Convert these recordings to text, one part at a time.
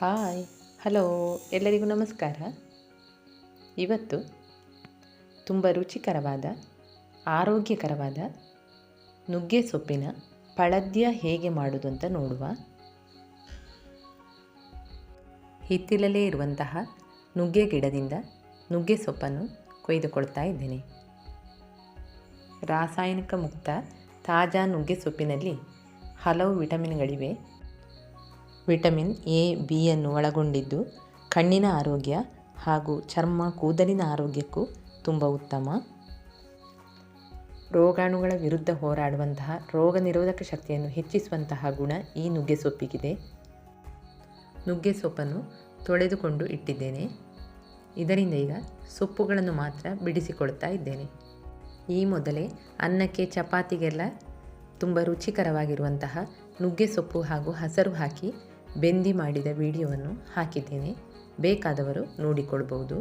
Hi. Hello, ಎಲ್ಲರಿಗೂ ನಮಸ್ಕಾರ. ಇವತ್ತು ತುಂಬ ರುಚಿಕರವಾದ, ಆರೋಗ್ಯಕರವಾದ ನುಗ್ಗೆ ಸೊಪ್ಪಿನ ಪಳದ್ಯ ಹೇಗೆ ಮಾಡೋದು ಅಂತ ನೋಡುವ ಹಿತ್ತಿಲಲ್ಲೇ ಇರುವಂತಹ ನುಗ್ಗೆ ಗಿಡದಿಂದ ನುಗ್ಗೆ ಸೊಪ್ಪನ್ನು ಕೊಯ್ದುಕೊಳ್ತಾ ಇದ್ದೇನೆ. ರಾಸಾಯನಿಕ ಮುಕ್ತ ತಾಜಾ ನುಗ್ಗೆ ಸೊಪ್ಪಿನಲ್ಲಿ ಹಲವು ವಿಟಮಿನ್ಗಳಿವೆ. ವಿಟಮಿನ್ ಎ ಬಿಯನ್ನು ಒಳಗೊಂಡಿದ್ದು ಕಣ್ಣಿನ ಆರೋಗ್ಯ ಹಾಗೂ ಚರ್ಮ ಕೂದಲಿನ ಆರೋಗ್ಯಕ್ಕೂ ತುಂಬ ಉತ್ತಮ. ರೋಗಾಣುಗಳ ವಿರುದ್ಧ ಹೋರಾಡುವಂತಹ ರೋಗ ನಿರೋಧಕ ಶಕ್ತಿಯನ್ನು ಹೆಚ್ಚಿಸುವಂತಹ ಗುಣ ಈ ನುಗ್ಗೆ ಸೊಪ್ಪಿಗಿದೆ ನುಗ್ಗೆ ಸೊಪ್ಪನ್ನು ತೊಳೆದುಕೊಂಡು ಇಟ್ಟಿದ್ದೇನೆ. ಇದರಿಂದ ಈಗ ಸೊಪ್ಪುಗಳನ್ನು ಮಾತ್ರ ಬಿಡಿಸಿಕೊಳ್ತಾ ಇದ್ದೇನೆ. ಈ ಮೊದಲೇ ಅನ್ನಕ್ಕೆ ಚಪಾತಿಗೆಲ್ಲ ತುಂಬ ರುಚಿಕರವಾಗಿರುವಂತಹ ನುಗ್ಗೆ ಸೊಪ್ಪು ಹಾಗೂ ಹಸರು ಹಾಕಿ ಬೆಂದಿ ಮಾಡಿದ ವಿಡಿಯೋವನ್ನು ಹಾಕಿದ್ದೇನೆ. ಬೇಕಾದವರು ನೋಡಿಕೊಳ್ಬೋದು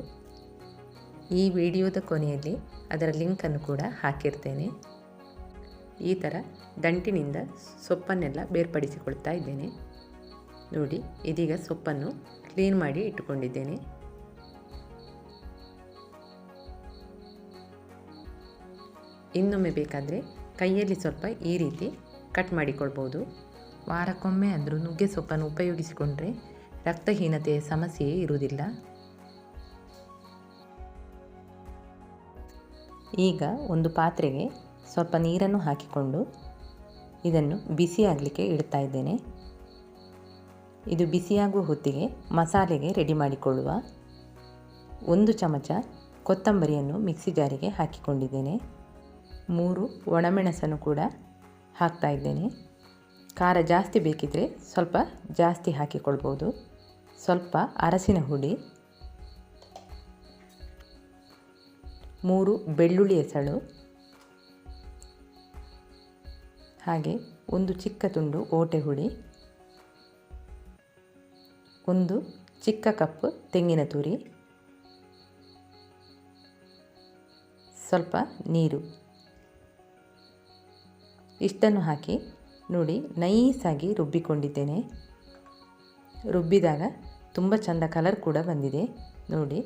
ಈ ವಿಡಿಯೋದ ಕೊನೆಯಲ್ಲಿ ಅದರ ಲಿಂಕನ್ನು ಕೂಡ ಹಾಕಿರ್ತೇನೆ. ಈ ಥರ ದಂಟಿನಿಂದ ಸೊಪ್ಪನ್ನೆಲ್ಲ ಬೇರ್ಪಡಿಸಿಕೊಳ್ತಾ ಇದ್ದೇನೆ. ನೋಡಿ, ಇದೀಗ ಸೊಪ್ಪನ್ನು ಕ್ಲೀನ್ ಮಾಡಿ ಇಟ್ಟುಕೊಂಡಿದ್ದೇನೆ. ಇನ್ನೊಮ್ಮೆ ಬೇಕಾದರೆ ಕೈಯಲ್ಲಿ ಸ್ವಲ್ಪ ಈ ರೀತಿ ಕಟ್ ಮಾಡಿಕೊಳ್ಬೋದು ವಾರಕ್ಕೊಮ್ಮೆ ಅಂದರೂ ನುಗ್ಗೆ ಸೊಪ್ಪನ್ನು ಉಪಯೋಗಿಸಿಕೊಂಡ್ರೆ ರಕ್ತಹೀನತೆಯ ಸಮಸ್ಯೆಯೇ ಇರುವುದಿಲ್ಲ. ಈಗ ಒಂದು ಪಾತ್ರೆಗೆ ಸ್ವಲ್ಪ ನೀರನ್ನು ಹಾಕಿಕೊಂಡು ಇದನ್ನು ಬಿಸಿಯಾಗಲಿಕ್ಕೆ ಇಡ್ತಾ ಇದ್ದೇನೆ. ಇದು ಬಿಸಿಯಾಗುವ ಹೊತ್ತಿಗೆ ಮಸಾಲೆಗೆ ರೆಡಿ ಮಾಡಿಕೊಳ್ಳುವ ಒಂದು ಚಮಚ ಕೊತ್ತಂಬರಿಯನ್ನು ಮಿಕ್ಸಿ ಜಾರಿಗೆ ಹಾಕಿಕೊಂಡಿದ್ದೇನೆ. ಮೂರು ಒಣಮೆಣಸನ್ನು ಕೂಡ ಹಾಕ್ತಾ ಇದ್ದೇನೆ. ಖಾರ ಜಾಸ್ತಿ ಬೇಕಿದ್ದರೆ ಸ್ವಲ್ಪ ಜಾಸ್ತಿ ಹಾಕಿಕೊಳ್ಬೋದು. ಸ್ವಲ್ಪ ಅರಸಿನ ಹುಡಿ ಮೂರು ಬೆಳ್ಳುಳ್ಳಿ ಎಸಳು ಹಾಗೆ ಒಂದು ಚಿಕ್ಕ ತುಂಡು ಓಟೆ ಹುಡಿ ಒಂದು ಚಿಕ್ಕ ಕಪ್ ತೆಂಗಿನ ತುರಿ, ಸ್ವಲ್ಪ ನೀರು. ಇಷ್ಟನ್ನು ಹಾಕಿ ನೋಡಿ, ನೈಸಾಗಿ ರುಬ್ಬಿಕೊಂಡಿದ್ದೇನೆ. ರುಬ್ಬಿದಾಗ ತುಂಬ ಚೆಂದ ಕಲರ್ ಕೂಡ ಬಂದಿದೆ. ನೋಡಿ.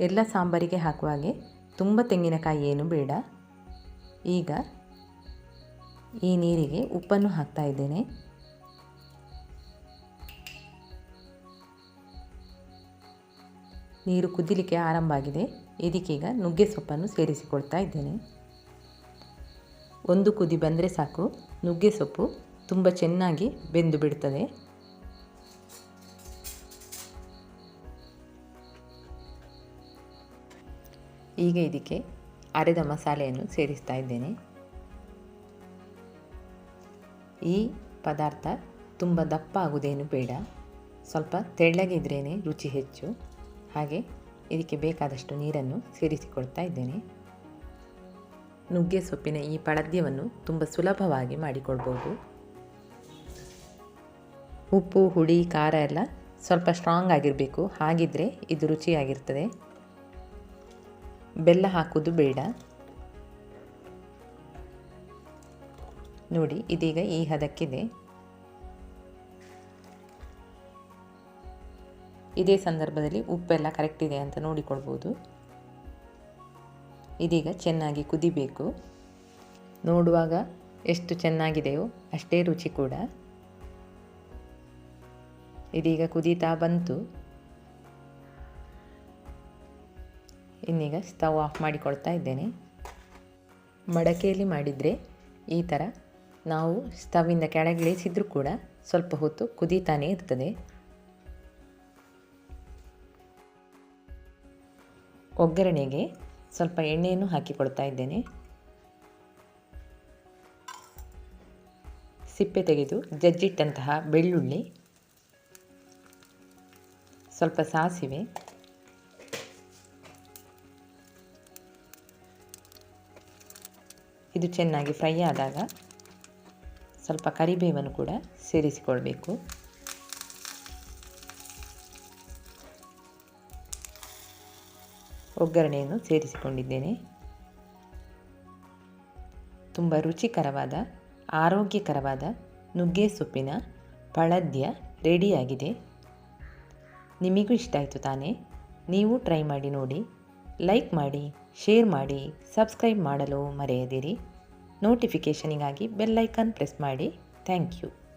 ಎಲ್ಲ ಸಾಂಬಾರಿಗೆ ಹಾಕುವ ಹಾಗೆ, ತುಂಬ ತೆಂಗಿನಕಾಯಿ ಏನು ಬೇಡ. ಈಗ ಈ ನೀರಿಗೆ ಉಪ್ಪನ್ನು ಹಾಕ್ತಾ ಇದ್ದೇನೆ. ನೀರು ಕುದಿಲಿಕ್ಕೆ ಆರಂಭ ಆಗಿದೆ. ಇದಕ್ಕೀಗ ನುಗ್ಗೆ ಸೊಪ್ಪನ್ನು ಸೇರಿಸಿಕೊಳ್ತಾ ಇದ್ದೇನೆ. ಒಂದು ಕುದಿ ಬಂದರೆ ಸಾಕು. ನುಗ್ಗೆ ಸೊಪ್ಪು ತುಂಬ ಚೆನ್ನಾಗಿ ಬೆಂದು ಬಿಡ್ತದೆ. ಈಗ ಇದಕ್ಕೆ ಅರೆದ ಮಸಾಲೆಯನ್ನು ಸೇರಿಸ್ತಾ ಇದ್ದೇನೆ. ಈ ಪದಾರ್ಥ ತುಂಬ ದಪ್ಪ ಆಗುವುದೇನು ಬೇಡ. ಸ್ವಲ್ಪ ತೆಳ್ಳಗಿದ್ರೇ ರುಚಿ ಹೆಚ್ಚು. ಹಾಗೆ ಇದಕ್ಕೆ ಬೇಕಾದಷ್ಟು ನೀರನ್ನು ಸೇರಿಸಿಕೊಳ್ತಾ ಇದ್ದೇನೆ. ನುಗ್ಗೆ ಸೊಪ್ಪಿನ ಈ ಪಳದ್ಯವನ್ನು ತುಂಬ ಸುಲಭವಾಗಿ ಮಾಡಿಕೊಳ್ಬೋದು ಉಪ್ಪು, ಹುಳಿ, ಖಾರ ಎಲ್ಲ ಸ್ವಲ್ಪ ಸ್ಟ್ರಾಂಗ್ ಆಗಿರಬೇಕು. ಹಾಗಿದ್ದರೆ ಇದು ರುಚಿಯಾಗಿರ್ತದೆ. ಬೆಲ್ಲ ಹಾಕೋದು ಬೇಡ. ನೋಡಿ, ಇದೀಗ ಈ ಹದಕ್ಕಿದೆ. ಇದೇ ಸಂದರ್ಭದಲ್ಲಿ ಉಪ್ಪೆಲ್ಲ ಕರೆಕ್ಟ್ ಇದೆ ಅಂತ ನೋಡಿಕೊಳ್ಬೋದು. ಇದೀಗ ಚೆನ್ನಾಗಿ ಕುದಿಬೇಕು. ನೋಡುವಾಗ ಎಷ್ಟು ಚೆನ್ನಾಗಿದೆಯೋ ಅಷ್ಟೇ ರುಚಿ ಕೂಡ. ಇದೀಗ ಕುದೀತಾ ಬಂತು. ಇನ್ನೀಗ ಸ್ಟವ್ ಆಫ್ ಮಾಡಿಕೊಳ್ತಾ ಇದ್ದೇನೆ. ಮಡಕೆಯಲ್ಲಿ ಮಾಡಿದರೆ ಈ ಥರ ನಾವು ಸ್ಟವಿಂದ ಕೆಳಗಿಳಿಸಿದ್ರೂ ಕೂಡ ಸ್ವಲ್ಪ ಹೊತ್ತು ಕುದೀತಾನೆ ಇರ್ತದೆ. ಒಗ್ಗರಣೆಗೆ ಸ್ವಲ್ಪ ಎಣ್ಣೆಯನ್ನು ಹಾಕಿಕೊಳ್ತಾ ಇದ್ದೇನೆ. ಸಿಪ್ಪೆ ತೆಗೆದು ಜಜ್ಜಿಟ್ಟಂತಹ ಬೆಳ್ಳುಳ್ಳಿ ಸ್ವಲ್ಪ ಸಾಸಿವೆ ಇದು ಚೆನ್ನಾಗಿ ಫ್ರೈ ಆದಾಗ ಸ್ವಲ್ಪ ಕರಿಬೇವನ್ನು ಕೂಡ ಸೇರಿಸಿಕೊಳ್ಬೇಕು. ಒಗ್ಗರಣೆಯನ್ನು ಸೇರಿಸಿಕೊಂಡಿದ್ದೇನೆ. ತುಂಬ ರುಚಿಕರವಾದ, ಆರೋಗ್ಯಕರವಾದ ನುಗ್ಗೆ ಸೊಪ್ಪಿನ ಪಳದ್ಯ ರೆಡಿಯಾಗಿದೆ. ನಿಮಗೂ ಇಷ್ಟ ಆಯಿತು ತಾನೇ? ನೀವು ಟ್ರೈ ಮಾಡಿ ನೋಡಿ. ಲೈಕ್ ಮಾಡಿ, ಶೇರ್ ಮಾಡಿ, ಸಬ್ಸ್ಕ್ರೈಬ್ ಮಾಡಲು ಮರೆಯದಿರಿ. ನೋಟಿಫಿಕೇಷನಿಗಾಗಿ ಬೆಲ್ಲೈಕನ್ ಪ್ರೆಸ್ ಮಾಡಿ. Thank you.